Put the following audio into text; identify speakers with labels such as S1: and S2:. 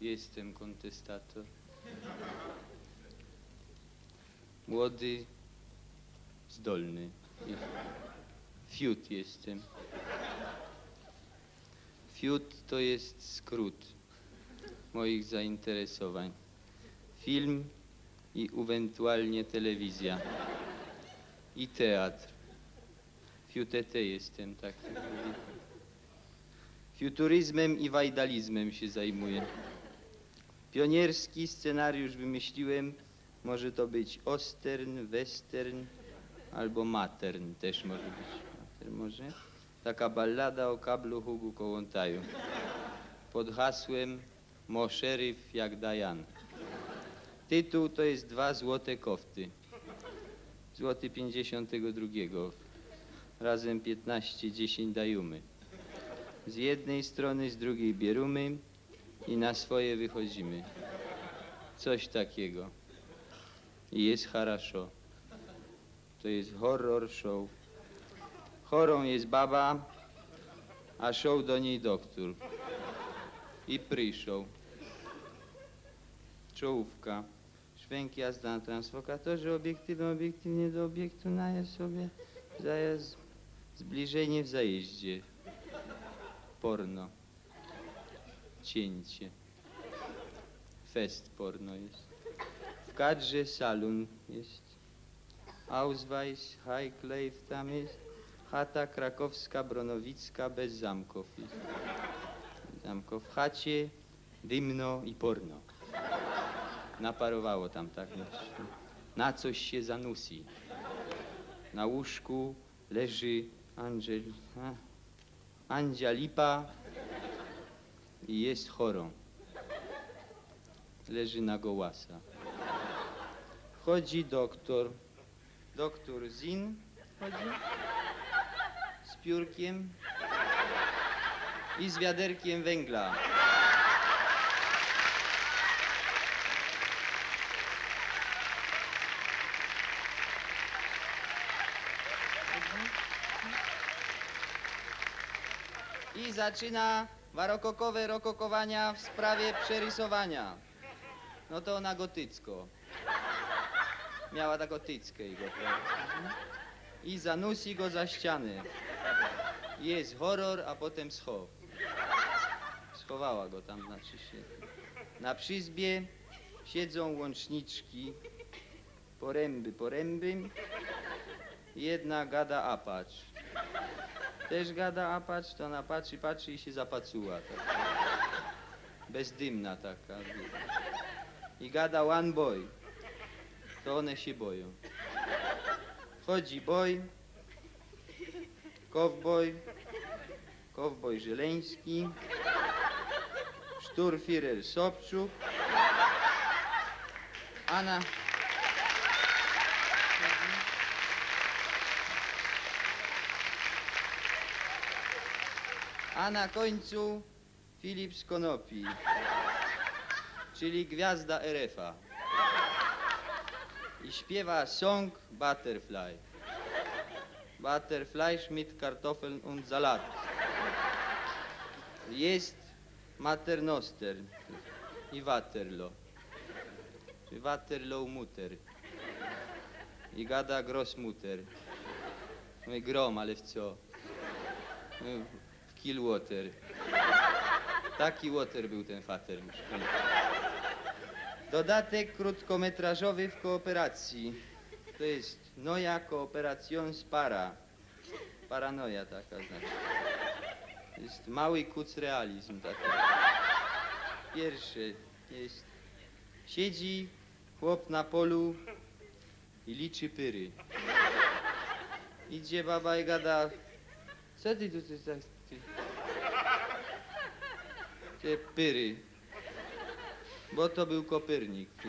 S1: Jestem kontestator. Młody, zdolny. Fiut jestem. Fiut to jest skrót moich zainteresowań. Film i ewentualnie telewizja. I teatr. Fiutete jestem taki. Futuryzmem i wajdalizmem się zajmuję. Pionierski scenariusz wymyśliłem. Może to być ostern, western albo matern też może być. Matern może? Taka ballada o kablu Hugu Kołątaju. Pod hasłem Mo szeryf jak Dajan. Tytuł to jest Dwa złote kofty. Złoty 52. Razem 15, 10 dajumy. Z jednej strony, z drugiej bierumy i na swoje wychodzimy. Coś takiego. I jest haraszo. To jest horror show. Chorą jest baba, a show do niej doktor. I pre-show. Czołówka. Szwęk jazda na transfokatorze, obiektywem obiektywnie do obiektu, najazd sobie, zajazd, zbliżenie w zajeździe. Porno. Cięcie. Fest porno jest. W kadrze salon jest. Ausweis, Highclave tam jest. Chata krakowska, bronowicka, bez zamków jest. Zamko w chacie, dymno i porno. Naparowało tam tak. Na coś się zanusi. Na łóżku leży Angel... Andzia Lipa i jest chorą. Leży na gołasa. Wchodzi doktor. Doktor Zin chodzi z piórkiem i z wiaderkiem węgla. I zaczyna warokokowe rokokowania w sprawie przerysowania. No to na gotycko. Miała tak gotyckę i? I zanusi go za ścianę. Jest horror, a potem scho. Schowała go tam, znaczy się. Na przyzbie siedzą łączniczki, poręby, poręby. Jedna gada apacz. Też gada apacz, to ona patrzy, patrzy i się zapacuła. Taka. Bezdymna taka. I gada one boy. To one się boją. Wchodzi boy, kowboj, kowboj Żeleński, szturfirer Sobczuk, a na... A na końcu Filip z Konopi, czyli gwiazda RF-a. I śpiewa song Butterfly. Butterfly, Schmidt, Kartoffeln und Salat. Jest Maternoster i Waterloo. Czy Waterloo Mutter. I gada Grossmutter. No i grom, ale w co? No, W Killwater. Taki water był ten fater. Dodatek krótkometrażowy w kooperacji. To jest Noja Cooperation Para. Paranoja taka znaczy. To jest mały kuc realizm taki. Pierwsze jest. Siedzi chłop na polu i liczy pyry. Idzie baba i gada. Co ty tu ty, ty, pyry. Bo to był Kopernik. Ty.